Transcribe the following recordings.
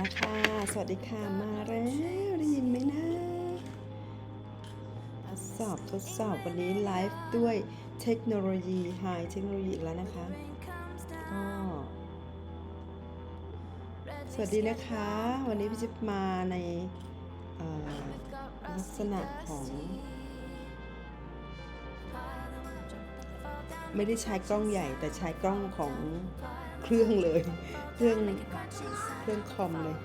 ละค่ะ สวัสดีค่ะมาแล้ว ได้ยินไหมนะทดสอบทดสอบวันนี้ไลฟ์ด้วยเทคโนโลยีไฮเทคโนโลยีแล้วนะคะก็สวัสดีนะคะ วันนี้พี่จิ๊บมาในลักษณะของ ไม่ได้ใช้กล้องใหญ่แต่ใช้กล้องของ เครื่องเลย เครื่องเครื่องคอมเลย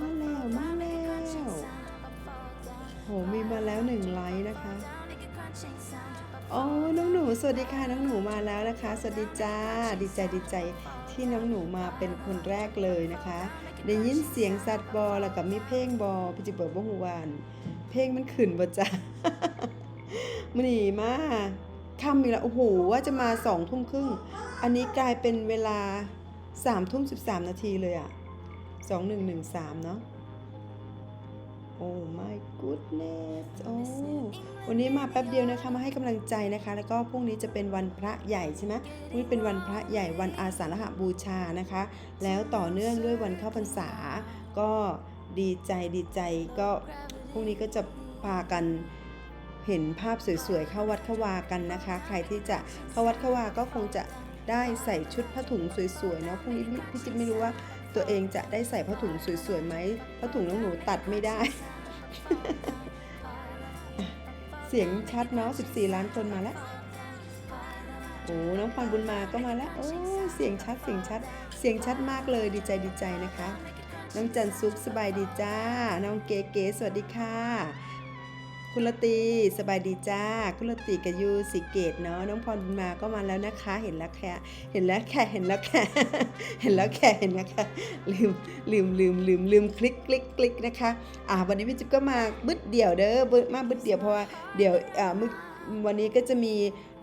มาแล้วมาแล้วโหมีมาแล้วหนึ่งไลค์นะคะโอ้น้องหนูสวัสดีค่ะน้องหนูมาแล้วนะคะ สวัสดีจ้าดีใจดีใจที่น้องหนูมาเป็นคนแรกเลยนะคะ ได้ยินเสียงสัตว์บอแล้วกับมีเพลงบอพี่จิบเบิร์บงวานเพลงมันขึ้นบ่จ้ามันหนีมาคำอีกแล้วโอ้โหว่าจะมาสองทุ่มครึ่ง อันนี้กลายเป็นเวลาสามทุ่มสิบสามนาทีเลยอะสองหนึ่งหนึ่งสามเนาะโอ้ my goodness โอ้วันนี้มาแป๊บเดียวนะคะ มาให้กำลังใจนะคะ แล้วก็พรุ่งนี้จะเป็นวันพระใหญ่ใช่ไหมพรุ่งนี้เป็นวันพระใหญ่วันอาสาฬหบูชานะคะ แล้วต่อเนื่องด้วยวันเข้าพรรษา ก็ดีใจดีใจก็พรุ่งนี้ก็จะพากันเห็นภาพสวยๆเข้าวัดเข้าวากันนะคะ ใครที่จะเข้าวัดเข้าวาก็คงจะ ได้ใส่ชุดผ้าถุงสวยๆเนาะพรุ่งนี้พี่จิ๊บไม่รู้ว่าตัวเองจะได้ใส่ผ้าถุงสวยๆไหมผ้าถุงน้องหนูตัดไม่ได้ เสียงชัดเนาะ14 ล้านคนมาแล้วโอ้น้องพรบุญมาก็มาแล้วโอ้เสียงชัดเสียงชัด เสียงชัดมากเลยดีใจดีใจนะคะ น้องจันซุปสบายดีจ้า น้องเก๋เก๋สวัสดีค่ะ คุณลตีสบายดีจ้า คุณลตีกับยูสิเกตเนาะน้องพรบุญมาก็มาแล้วนะคะ เห็นแล้วแค่เห็นแล้วแค่เห็นแล้วแค่เห็นแล้วแค่เห็นแล้วแค่ลืมลืมลืมลืมลืมคลิกคลิกคลิกนะคะอ่าวันนี้พี่จิ๊บก็มาบึดเดี่ยวเด้อบึดมาบึดเดี่ยวเพราะว่าเดี๋ยวอ่ามึวันนี้ก็จะมี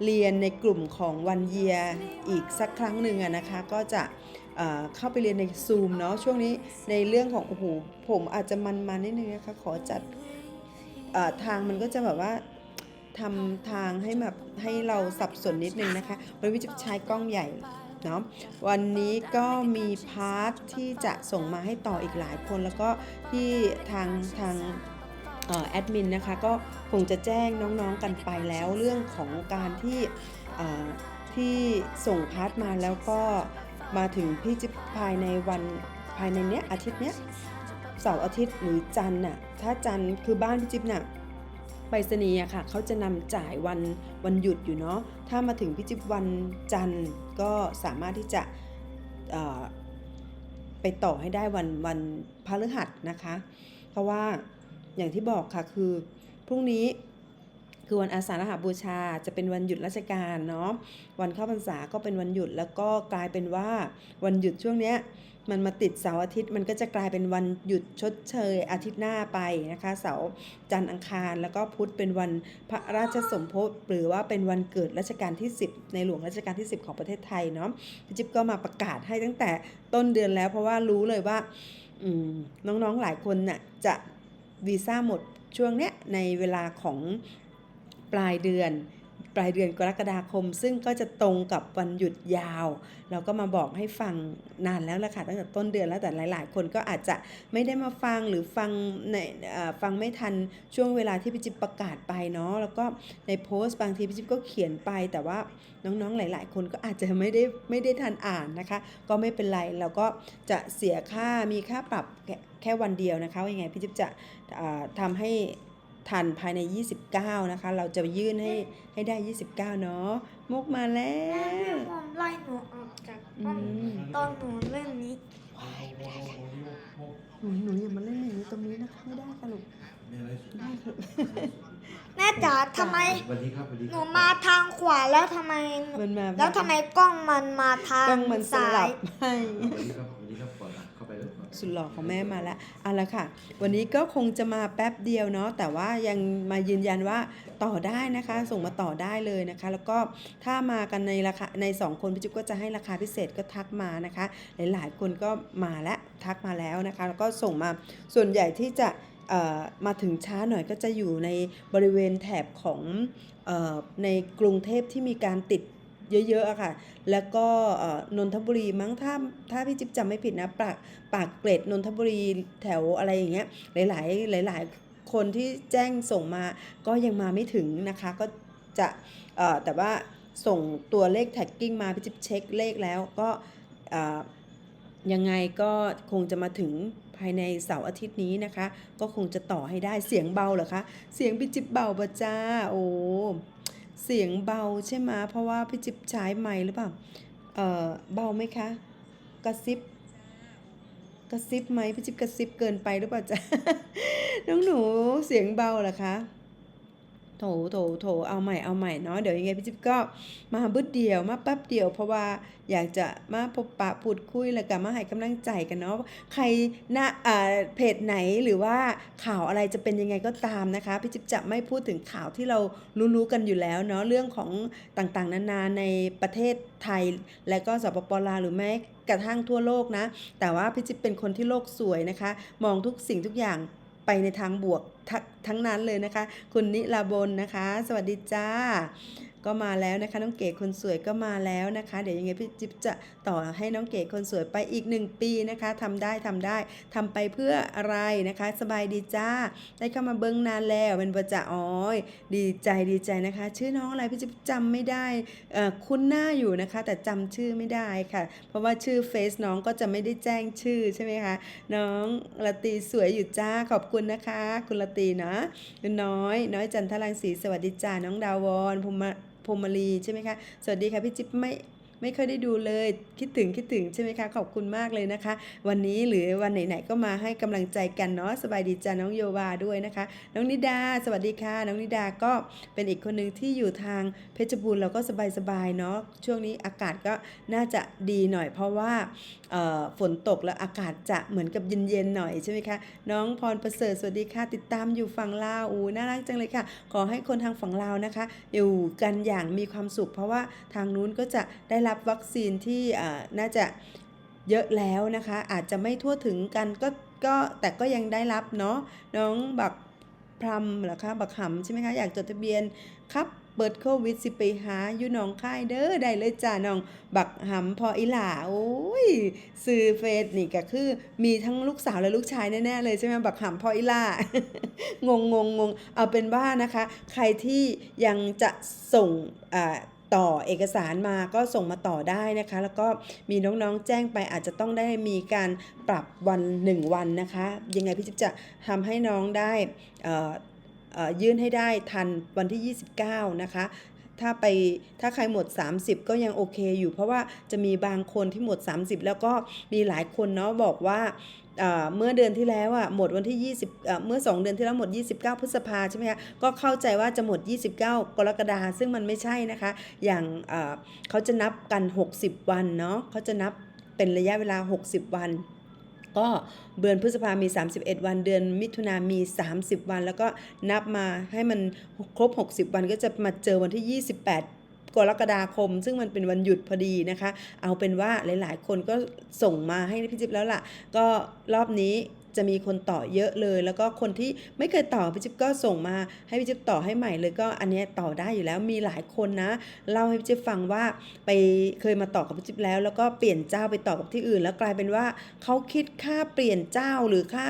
เรียนในกลุ่มของวันเยียอีกสักครั้งหนึ่งอะนะคะ ก็จะเข้าไปเรียนในซูมเนาะช่วงนี้ในเรื่องของโอ้โหผมอาจจะมันๆนิดนึงนะคะขอจัด ทางมันก็จะแบบว่าทำทางให้แบบให้เราสับสนนิดนึงนะคะวันนี้พี่จะใช้กล้องใหญ่เนาะวันนี้ก็มีพาร์ทที่จะส่งมาให้ต่ออีกหลายคน แล้วก็ที่ทางทางออแอดมินนะคะก็คงจะแจ้งน้องๆกันไปแล้วเรื่องของการที่ที่ส่งพาร์ทมาแล้วก็มาถึงพี่จิ๊บภายในวันภายในเนี้ยอาทิตย์เนี้ย เสาร์อาทิตย์หรือจันทร์น่ะถ้าจันทร์คือบ้านพี่จิ๊บน่ะไปรษณีย์อะค่ะเขาจะนำจ่ายวันวันหยุดอยู่เนาะถ้ามาถึงพี่จิ๊บวันจันทร์ก็สามารถที่จะไปต่อให้ได้วันวันพฤหัสนะคะ เพราะว่าอย่างที่บอกค่ะคือพรุ่งนี้ คือวันอาสาฬหบูชาจะเป็นวันหยุดราชการเนาะวันเข้าพรรษาก็เป็นวันหยุดแล้วก็กลายเป็นว่าวันหยุดช่วงเนี้ยมันมาติดเสาร์อาทิตย์มันก็จะกลายเป็นวันหยุดชดเชยอาทิตย์หน้าไปนะคะเสาร์จันทร์อังคาร แล้วก็พุธเป็นวันพระราชสมภพหรือว่าเป็นวันเกิดรัชกาลที่ 10 ในหลวงรัชกาลที่ 10 ของประเทศไทยเนาะจิ๊บก็มาประกาศให้ตั้งแต่ต้นเดือนแล้ว เพราะว่ารู้เลยว่าน้องๆหลายคนน่ะจะวีซ่าหมดช่วงเนี้ยในเวลาของ ปลายเดือน ปลายเดือนกรกฎาคม ซึ่งก็จะตรงกับวันหยุดยาว เราก็มาบอกให้ฟังนานแล้วละค่ะตั้งแต่ต้นเดือนแล้วแต่หลาย ๆ คนก็อาจจะไม่ได้มาฟังหรือฟังในฟังไม่ทันช่วงเวลาที่พี่จิ๊บประกาศไปเนาะแล้วก็ในโพสต์บางทีพี่จิ๊บก็เขียนไป แต่ว่าน้องๆหลาย ๆ คนก็อาจจะไม่ได้ไม่ได้ทันอ่านนะคะ ก็ไม่เป็นไรเราก็จะเสียค่ามีค่าปรับแค่แควันเดียวนะคะยังไงพี่จิ๊บจะอ่าทำให้ ทันภายใน 29 นะคะ เราจะยื่นให้ให้ได้ 29 เนาะมุกมาแล้แม่วผมไล่หนูออกจากอืห้องมตอนหนูเล่นนี้หนูหนูอย่ามาเล่นอย่างนี้ตรงนี้นะคะไม่ได้ค่ะลูกมีอะไรสุดได้ค่ะแม่จ๋าทำไม สวัสดีครับสวัสดีหคนูรับมาทางขวาแล้วทำไม มันมาแล้วทำไมกล้องมันมาทางต้องมันสซ้าลัยบให้ สวัสดีครับ สุดหล่อของแม่มาแล้วเอาละค่ะ วันนี้ก็คงจะมาแป๊บเดียวเนาะแต่ว่ายังมายืนยันว่าต่อได้นะคะ ส่งมาต่อได้เลยนะคะ แล้วก็ถ้ามากันในราคาใน 2 คนพี่จุ๊บก็จะให้ราคาพิเศษก็ทักมานะคะ หลายๆ คนก็มาแล้วทักมาแล้วนะคะ แล้วก็ส่งมาส่วนใหญ่ที่จะมาถึงช้าหน่อยก็จะอยู่ในบริเวณแถบของอในกรุงเทพที่มีการติด เยอะๆอะค่ะ แล้วก็นนทบุรีมั้งถ้าถ้าพี่จิ๊บจำไม่ผิดนะปากปากเกร็ดนนทบุรีแถวอะไรอย่างเงี้ยหลายๆหลายๆ คนที่แจ้งส่งมาก็ยังมาไม่ถึงนะคะ ก็จะแต่ว่าส่งตัวเลขแท็กกิ้งมาพี่จิ๊บเช็คเลขแล้วก็ยังไงก็คงจะมาถึงภายในเสาร์อาทิตย์นี้นะคะ ก็คงจะต่อให้ได้เสียงเบาเหรอคะ เสียงพี่จิ๊บเบาปะจ้า โอ้ เสียงเบาใช่ไหมเพราะว่าพี่จิ๊บใช้ไม้หรือเปล่า เอ่อเบาไหมคะ กระซิบ กระซิบไหมพี่จิ๊บกระซิบเกินไปหรือเปล่าจ๊ะ น้องหนูเสียงเบาเหรอคะ โถโถโถเอาใหม่เอาใหม่เนาะเดี๋ยวยังไงพี่จิ๊บก็มาบึดเดียวมาแป๊บเดียว เพราะว่าอยากจะมาพบปะพูดคุยแล้วก็มาให้กำลังใจกันเนาะใครหน้าอ่าเพจไหนหรือว่าข่าวอะไรจะเป็นยังไงก็ตามนะคะพี่จิ๊บจะไม่พูดถึงข่าวที่เรารู้ๆกันอยู่แล้วเนาะเรื่องของต่างๆ นานาในประเทศไทย และก็สปปลาวหรือแม้กระทั่งทั่วโลกนะ แต่ว่าพี่จิ๊บเป็นคนที่โลกสวยนะคะ มองทุกสิ่งทุกอย่าง ไปในทางบวกทั้งนั้นเลยนะคะ คุณนิลาบนนะคะ สวัสดีจ้า ก็มาแล้วนะคะ น้องเก๋คนสวยก็มาแล้วนะคะ เดี๋ยวยังไงพี่จิ๊บจะต่อให้น้องเก๋คนสวยไปอีกหนึ่งปีนะคะทำได้ทำได้ทำไปเพื่ออะไรนะคะ สบายดีจ้า ได้เข้ามาเบิ้งนานแล้วเป็นประจะอ้อย ดีใจดีใจนะคะ ชื่อน้องอะไรพี่จิ๊บจำไม่ได้คุ้นหน้าอยู่นะคะ แต่จำชื่อไม่ได้ค่ะ เพราะว่าชื่อเฟซน้องก็จะไม่ได้แจ้งชื่อใช่ไหมคะน้องละตีสวยอยู่จ้าขอบคุณนะคะ คุณละตีนะน้อย น้อยจันทรังสีสวัสดีจ้าน้องดาวอนภูมิ พรมลีใช่ไหมคะ สวัสดีค่ะพี่จิ๊บไม่ ไม่ค่อยได้ดูเลย คิดถึงคิดถึงใช่ไหมคะ ขอบคุณมากเลยนะคะ วันนี้หรือวันไหนๆก็มาให้กำลังใจกันเนาะสบายดีจ้าน้องโยวาด้วยนะคะ น้องนิดา สวัสดีค่ะ น้องนิดาก็เป็นอีกคนหนึ่งที่อยู่ทางเพชรบูรณ์เราก็สบายๆเนาะช่วงนี้อากาศก็น่าจะดีหน่อย เพราะว่าฝนตกแล้วอากาศจะเหมือนกับเย็นๆหน่อยใช่ไหมคะน้องพรประเสริฐสวัสดีค่ะติดตามอยู่ฝั่งลาวอูน่ารักจังเลยค่ะ ขอให้คนทางฝั่งลาวนะคะ อยู่กันอย่างมีความสุข เพราะว่าทางนู้นก็จะได้รับับวัคซีนที่น่าจะเยอะแล้วนะคะ อาจจะไม่ทั่วถึงกันก็ก็แต่ก็ยังได้รับเนาะน้องบักพรำหรอคะบักหำใช่ไหมคะอยากจดทะเบียนครับเปิดโควิดสิไปหาอยู่หนองค่ายเด้อได้เลยจ้าน้องบักหำพออีหล่าโอ้ยซื้อเฟซนี่ก็คือ มีทั้งลูกสาวและลูกชายแน่ๆเลยใช่ไหมบักหำพออีหล่างงงงงงเอาเป็นว่านะคะ ใครที่ยังจะส่งอ่า ต่อเอกสารมาก็ส่งมาต่อได้นะคะ แล้วก็มีน้องๆแจ้งไปอาจจะต้องได้มีการปรับวัน 1 วันนะคะ ยังไงพี่จิ๊บจะทำให้น้องได้อออยื่นให้ได้ทันวันที่ 29 นะคะถ้าไปถ้าใครหมด 30 ก็ยังโอเคอยู่ เพราะว่าจะมีบางคนที่หมด 30 แล้วก็มีหลายคนเนาะบอกว่า เมื่อเดือนที่แล้วอะหมดวันที่ 20เอ่อเมื่อ 2 เดือนที่แล้วหมด 29 พฤษภาใช่ไหมคะก็เข้าใจว่าจะหมด 29 กรกฎาคมซึ่งมันไม่ใช่นะคะ อย่างเอ่อเขาจะนับกัน 60 วันเนาะเขาจะนับเป็นระยะเวลา 60 วันก็เดือนพฤษภามี 31 วัน เดือนมิถุนามี 30 วัน แล้วก็นับมาให้มันครบ 60 วันก็จะมาเจอวันที่ 28 กรกฎาคม ซึ่งมันเป็นวันหยุดพอดีนะคะ เอาเป็นว่าหลาย ๆ คนก็ส่งมาให้พี่จิ๊บแล้วล่ะ ก็รอบนี้จะมีคนต่อเยอะเลย แล้วก็คนที่ไม่เคยต่อพี่จิ๊บก็ส่งมาให้พี่จิ๊บต่อให้ใหม่เลยก็อันเนี้ยต่อได้อยู่แล้วมีหลายคนนะเล่าให้พี่จิ๊บฟังว่าไปเคยมาต่อกับพี่จิ๊บแล้ว แล้วก็เปลี่ยนเจ้าไปต่อกับที่อื่น แล้วกลายเป็นว่าเขาคิดค่าเปลี่ยนเจ้าหรือค่า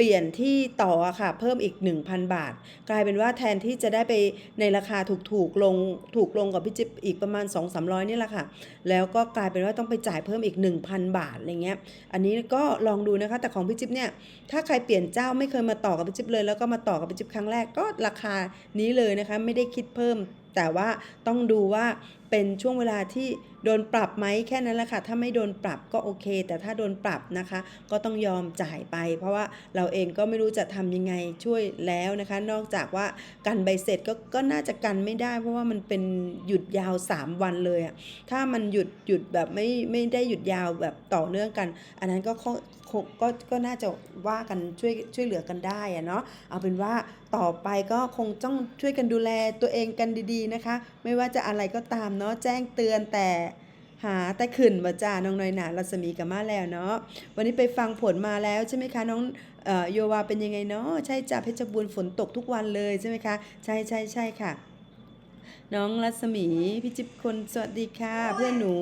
เปลี่ยนที่ต่อค่ะเพิ่มอีก 1,000 บาท กลายเป็นว่าแทนที่จะได้ไปในราคาถูกๆลงถูกลงกับพี่จิ๊บอีกประมาณ 2-300นี่แหละค่ะ แล้วก็กลายเป็นว่าต้องไปจ่ายเพิ่มอีก 1,000 บาทอะไรเงี้ยอันนี้ก็ลองดูนะคะแต่ของพี่จิ๊บเนี่ยถ้าใครเปลี่ยนเจ้าไม่เคยมาต่อกับพี่จิ๊บเลย แล้วก็มาต่อกับพี่จิ๊บครั้งแรกก็ราคานี้เลยนะคะไม่ได้คิดเพิ่มแต่ว่าต้องดูว่า เป็นช่วงเวลาที่โดนปรับไหมแค่นั้นแหละค่ะถ้าไม่โดนปรับก็โอเค แต่ถ้าโดนปรับนะคะ ก็ต้องยอมจ่ายไป เพราะว่าเราเองก็ไม่รู้จะทำยังไงช่วยแล้วนะคะ นอกจากว่ากันใบเสร็จก็ก็น่าจะกันไม่ได้ เพราะว่ามันเป็นหยุดยาว 3 วันเลยอะถ้ามันหยุดหยุดแบบไม่ไม่ได้หยุดยาวแบบต่อเนื่องกัน อันนั้นก็คงคงก็ก็น่าจะว่ากันช่วยช่วยเหลือกันได้อะเนาะเอาเป็นว่าต่อไปก็คงต้องช่วยกันดูแลตัวเองกันดีๆนะคะ ไม่ว่าจะอะไรก็ตามเนาะแจ้งเตือนแต่หาแต่ขึ้นบ่จ้าน้องน้อยหนารัศมีกับมาแล้วเนาะวันนี้ไปฟังผลมาแล้วใช่ไหมคะน้องเอ่อโยวาเป็นยังไงเนาะใช่จ้าเพชรบูรณ์ฝนตกทุกวันเลยใช่ไหมคะใช่ใช่ใช่ค่ะ น้องรัศมีพี่จิ๊บคนสวัสดีค่ะ เพื่อนหนู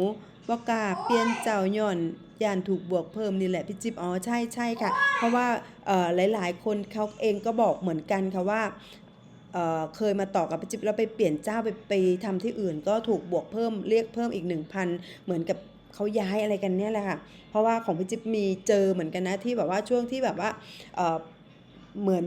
บอกาเปลี่ยนเจ้าหย่อนยานถูกบวกเพิ่มนี่แหละพี่จิ๊บอ๋อใช่ใช่ค่ะ เพราะว่าเอ่อหลาย ๆ คนเขาเองก็บอกเหมือนกันค่ะว่า เเคยมาต่อกับพิจิ๊บแล้วไปเปลี่ยนเจ้าไปไปทำที่อื่น ก็ถูกบวกเพิ่มเรียกเพิ่มอีก 1,000 เหมือนกับเขาย้ายอะไรกันเนี่ยแหละค่ะ เพราะว่าของพี่จิ๊บมีเจอเหมือนกันนะที่แบบว่าช่วงที่แบบว่าเเหมือน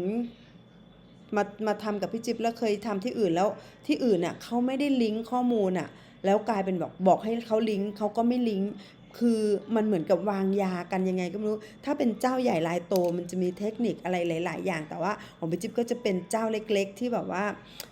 มามาทำกับพี่จิ๊บแล้วเคยทำที่อื่นแล้วที่อื่นน่ะเขาไม่ได้ลิงก์ข้อมูลน่ะแล้วกลายเป็นบอกบอกให้เขาลิงก์เขาก็ไม่ลิงก์ คือมันเหมือนกับวางยากันยังไงก็ไม่รู้ ถ้าเป็นเจ้าใหญ่รายโตมันจะมีเทคนิคอะไรหลาย ๆ อย่าง แต่ว่าของพี่จิ๊บก็จะเป็นเจ้าเล็ก ๆ ที่แบบว่า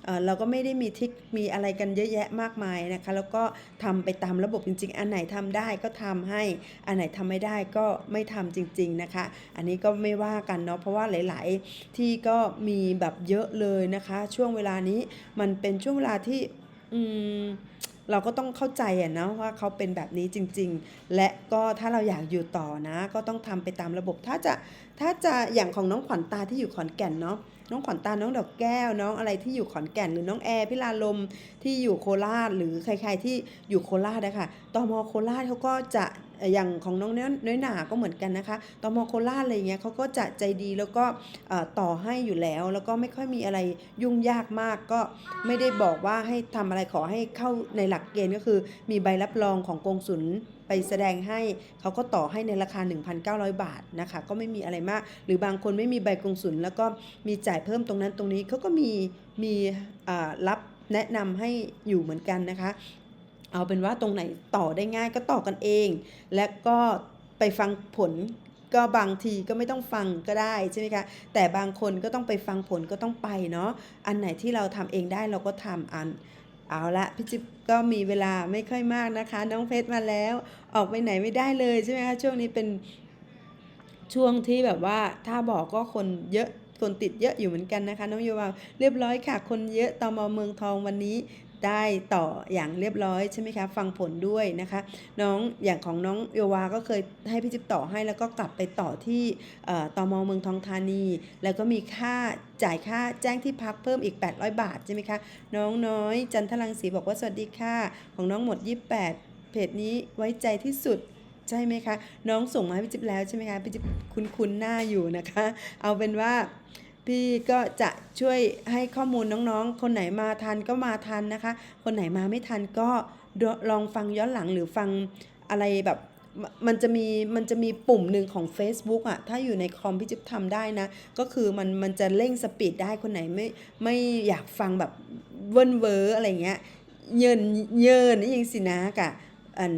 เเราก็ไม่ได้มีทิคมีอะไรกันเยอะแยะมากมายนะคะ แล้วก็ทำไปตามระบบจริง ๆ อันไหนทำได้ก็ทำให้ อันไหนทำไม่ได้ก็ไม่ทำจริง ๆ นะคะ อันนี้ก็ไม่ว่ากันเนาะ เพราะว่าหลาย ๆ ที่ก็มีแบบเยอะเลยนะคะ ช่วงเวลานี้มันเป็นช่วงเวลาที่อืม เราก็ต้องเข้าใจอะนะว่าเขาเป็นแบบนี้จริง ๆ และก็ถ้าเราอยากอยู่ต่อนะ ก็ต้องทำไปตามระบบ ถ้าจะถ้าจะอย่างของน้องขวัญตาที่อยู่ขอนแก่นเนาะน้องขวัญตา น้องดอกแก้ว น้องอะไรที่อยู่ขอนแก่น หรือน้องแอร์พิลาลมที่อยู่โคราช หรือใคร ๆที่อยู่โคราชนะคะตมโคราชเขาก็จะ อย่างของน้องน้อยหนาก็เหมือนกันนะคะตมโคราชอะไรเงี้ยเขาก็จะใจดีแล้วก็ต่อให้อยู่แล้ว แล้วก็ไม่ค่อยมีอะไรยุ่งยากมากก็ไม่ได้บอกว่าให้ทำอะไรขอให้เข้าในหลักเกณฑ์ก็คือ มีใบรับรองของกองสุลไปแสดงให้เขาก็ต่อให้ในราคา 1,900 บาทนะคะ ก็ไม่มีอะไรมาก หรือบางคนไม่มีใบกงสุลแล้วก็มีจ่ายเพิ่มตรงนั้นตรงนี้เขาก็มีมีรับแนะนำให้อยู่เหมือนกันนะคะ เอาเป็นว่าตรงไหนต่อได้ง่ายก็ต่อกันเอง และก็ไปฟังผลก็บางทีก็ไม่ต้องฟังก็ได้ใช่ไหมคะ แต่บางคนก็ต้องไปฟังผลก็ต้องไปเนาะ อันไหนที่เราทำเองได้เราก็ทำอัน เอาละพี่จิ๊บก็มีเวลาไม่ค่อยมากนะคะ น้องเพชรมาแล้ว ออกไปไหนไม่ได้เลยใช่ไหมคะช่วงนี้เป็นช่วงที่แบบว่าถ้าบอกก็คนเยอะคนติดเยอะอยู่เหมือนกันนะคะ น้องโยวาเรียบร้อยค่ะ คนเยอะตอมเมืองทองวันนี้ ได้ต่ออย่างเรียบร้อยใช่ไหมคะฟังผลด้วยนะคะน้องอย่างของน้องโยวาก็เคยให้พี่จิ๊บต่อให้แล้วก็กลับไปต่อที่เอ่อเมืองทองธานี แล้วก็มีค่าจ่ายค่าแจ้งที่พักเพิ่มอีก 800 บาทใช่ไหมคะน้องน้อยจันทรังสีบอกว่าสวัสดีค่ะ ของน้องหมด 28 เพจนี้ไว้ใจที่สุดใช่ไหมคะ น้องส่งมาให้พี่จิ๊บแล้วใช่ไหมคะพี่จิ๊บคุ้นๆหน้าอยู่นะคะ เอาเป็นว่า พี่ก็จะช่วยให้ข้อมูลน้องๆ คนไหนมาทันก็มาทันนะคะ คนไหนมาไม่ทันก็ลองฟังย้อนหลังหรือฟังอะไรแบบมันจะมีมันจะมีปุ่มหนึ่งของ Facebook อะถ้าอยู่ในคอมพี่จิ๊บทำได้นะ ก็คือมันมันจะเร่งสปีดได้คนไหนไม่ไม่อยากฟังแบบเวิร์นเวอร์อะไรเงี้ยเยินเยินนี่ยังสินะกะ อัน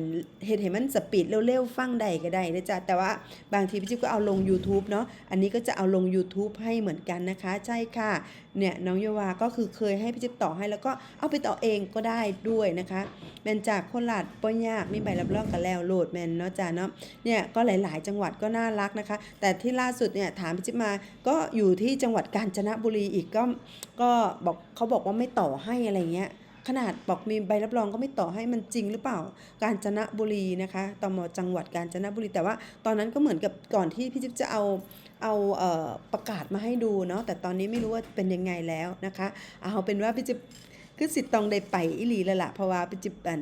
เฮ็ดให้มันสปีดเร็วๆ ฟังได้ก็ได้นะจ๊ะแต่ว่าบางทีพี่จิ๊บก็เอาลง YouTube เนาะอันนี้ก็จะเอาลง YouTube ให้เหมือนกันนะคะ ใช่ค่ะเนี่ยน้องโยวาก็คือเคยให้พี่จิ๊บต่อให้แล้วก็เอาไปต่อเองก็ได้ด้วยนะคะแมนจากโคราชป้อยากมีใบรับรองกันแล้วโหลดแมนเนาะจ้ะเนาะเนี่ยก็หลายๆ จังหวัดก็น่ารักนะคะ แต่ที่ล่าสุดเนี่ยถามพี่จิ๊บมาก็อยู่ที่จังหวัดกาญจนบุรีอีกก็ก็บอกเขาบอกว่าไม่ต่อให้อะไรเงี้ย ขนาดบอกมีใบรับรองก็ไม่ต่อให้มันจริงหรือเปล่า กาญจนบุรีนะคะตมจังหวัดกาญจนบุรีแต่ว่าตอนนั้นก็เหมือนกับก่อนที่พี่จิ๊บจะเอาเอาเออประกาศมาให้ดูเนาะแต่ตอนนี้ไม่รู้ว่าเป็นยังไงแล้วนะคะ เอาเป็นว่าพี่จิ๊บคือสิทธิ์ตองได้ไปอิลีแล้วละเพราะว่าพี่จิ๊บอัน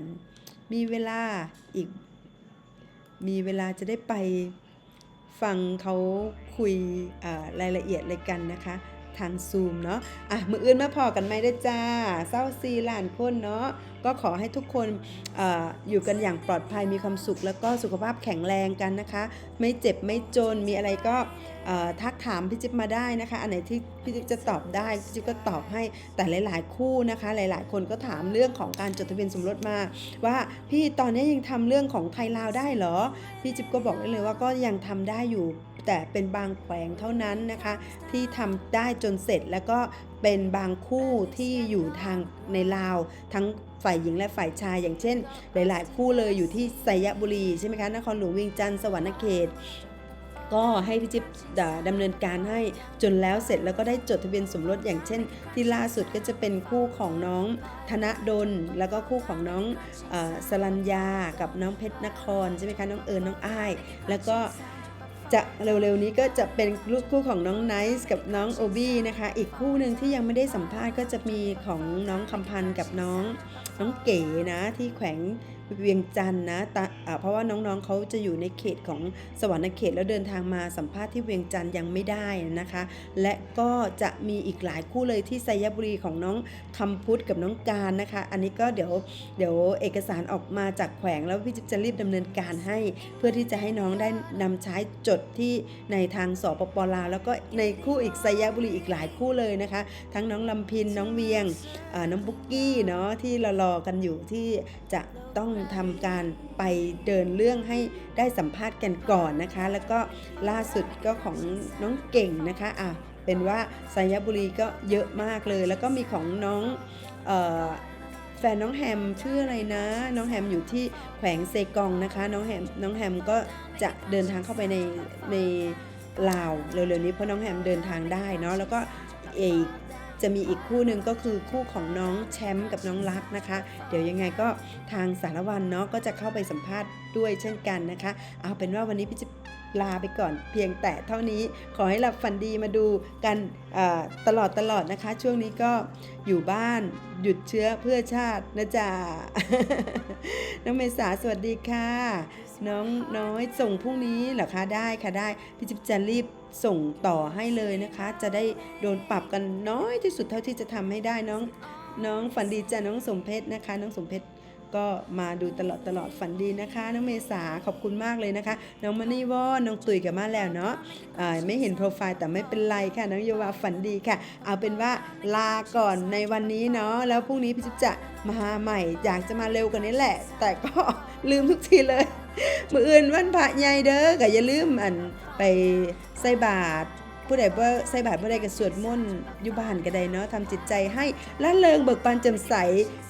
มีเวลาอีก มีเวลาจะได้ไปฟังเขาคุยรายละเอียดเลยกันนะคะ ทางซูมเนาะอะมืออื่นมาพอกันไหมได้จ้าเศร้าซีหลานคนเนาะก็ขอให้ทุกคนออยู่กันอย่างปลอดภัยมีความสุข แล้วก็สุขภาพแข็งแรงกันนะคะ ไม่เจ็บไม่จนมีอะไรก็ทักถามพี่จิ๊บมาได้นะคะ อันไหนที่พี่จิ๊บจะตอบได้พี่จิ๊บก็ตอบให้แต่หลาย ๆ คู่นะคะ หลาย ๆ คนก็ถามเรื่องของการจดทะเบียนสมรสมา ว่าพี่ตอนนี้ยังทำเรื่องของไทยลาวได้เหรอพี่จิ๊บก็บอกได้เลยว่าก็ยังทำได้อยู่ แต่เป็นบางแขวงเท่านั้นนะคะ ที่ทำได้จนเสร็จแล้วก็เป็นบางคู่ที่อยู่ทางในลาว ทั้งฝ่ายหญิงและฝ่ายชายอย่างเช่น หลาย ๆ คู่เลยอยู่ที่ไซยบุรีใช่ไหมคะนครหลวงเวียงจันทร์สวรรณเขตก็ให้พี่จิ๊บดำเนินการให้จนแล้วเสร็จแล้วก็ได้จดทะเบียนสมรสอย่างเช่น ที่ล่าสุดก็จะเป็นคู่ของน้องธนดลแล้วก็คู่ของน้องออสรัญญากับน้องเพชรนครใช่ไหมคะน้องเอิญน้องอ้าย แล้วก็ จะเร็วๆนี้ก็จะเป็นลูกคู่ของน้องไนซ์กับน้องโอบี้นะคะ อีกคู่หนึ่งที่ยังไม่ได้สัมภาษณ์ก็จะมีของน้องคำพันธ์กับน้องน้องเก๋นะที่แขวง เวียงจันทร์นะตะอ่เพราะว่าน้องๆเขาจะอยู่ในเขตของสวรรณเขตแล้วเดินทางมาสัมภาษณ์ที่เวียงจันทร์ยังไม่ได้นะคะ และก็จะมีอีกหลายคู่เลยที่ไซยบุรีของน้องคำพุทธกับน้องการนะคะ อันนี้ก็เดี๋ยวเดี๋ยวเอกสารออกมาจากแขวงแล้วพี่จิ๊บจะรีบดำเนินการให้ เพื่อที่จะให้น้องได้นำใช้จดที่ในทางสปปลาวแล้วก็ในคู่อีกไซยบุรีอีกหลายคู่เลยนะคะ ทั้งน้องลำพินน้องเวียงน้องบุกกี้เนาะที่รารอกันอยู่ที่จะ ต้องทำการไปเดินเรื่องให้ได้สัมภาษณ์กันก่อนนะคะ แล้วก็ล่าสุดก็ของน้องเก่งนะคะอะเป็นว่าไซยบุรีก็เยอะมากเลย แล้วก็มีของน้องออแฟนน้องแฮมชื่ออะไรนะ น้องแฮมอยู่ที่แขวงเซกองนะคะ น้องแฮมน้องแฮมก็จะเดินทางเข้าไปในในลาวเร็วๆนี้เพราะน้องแฮมเดินทางได้เนาะแล้วก็อีก จะมีอีกคู่หนึ่งก็คือคู่ของน้องแชมป์กับน้องรักนะคะ เดี๋ยวยังไงก็ทางสารวันเนาะก็จะเข้าไปสัมภาษณ์ด้วยเช่นกันนะคะ เอาเป็นว่าวันนี้พี่จะลาไปก่อนเพียงแต่เท่านี้ขอให้หลับฝันดีมาดูกันตลอดตลอดนะคะ ช่วงนี้ก็อยู่บ้านหยุดเชื้อเพื่อชาตินะจ๊ะน้องเมษาสวัสดีค่ะ น้องน้อยส่งพรุ่งนี้เหรอคะได้ค่ะได้พี่จิ๊บจะรีบส่งต่อให้เลยนะคะ จะได้โดนปรับกันน้อยที่สุดเท่าที่จะทำให้ได้น้องน้องฝันดีจ้ะน้องสมเพชรนะคะ น้องสมเพชรก็มาดูตลอดตลอดฝันดีนะคะ น้องเมษาขอบคุณมากเลยนะคะ น้องมันนี่วอนน้องตุยกับมาแล้วเนาะอ่าไม่เห็นโปรไฟล์แต่ไม่เป็นไรค่ะ น้องโยวาฝันดีค่ะ เอาเป็นว่าลาก่อนในวันนี้เนาะแล้วพรุ่งนี้พี่จิ๊บจะมาใหม่อยากจะมาเร็วกว่านี้แหละ แต่ก็ลืมทุกทีเลย มืออื่นวันพระใหญ่เด้อก็อย่าลืมอันไปใส่บาตรผู้ใดบ่ใส่บาตรผู้ใดก็สวดมนต์อยู่บ้านก็ได้เนาะทำจิตใจให้ละเริงเบิกบานแจ่มใส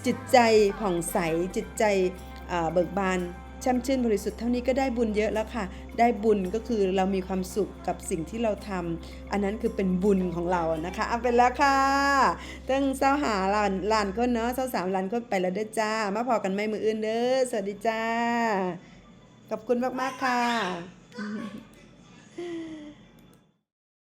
จิตใจผ่องใส จิตใจอ่าเบิกบานช่ำชื่นบริสุทธิ์เท่านี้ก็ได้บุญเยอะแล้วค่ะ ได้บุญก็คือเรามีความสุขกับสิ่งที่เราทำอันนั้นคือเป็นบุญของเรานะคะเอาเป็นแล้วค่ะตั้งเศร้าหาลานลานคนเนาะเศร้าสามลานคนไปแล้วเด้อจ้า มาพอกันไหมมืออื่นเด้อสวัสดีจ้า ขอบคุณมาก ๆ ค่ะ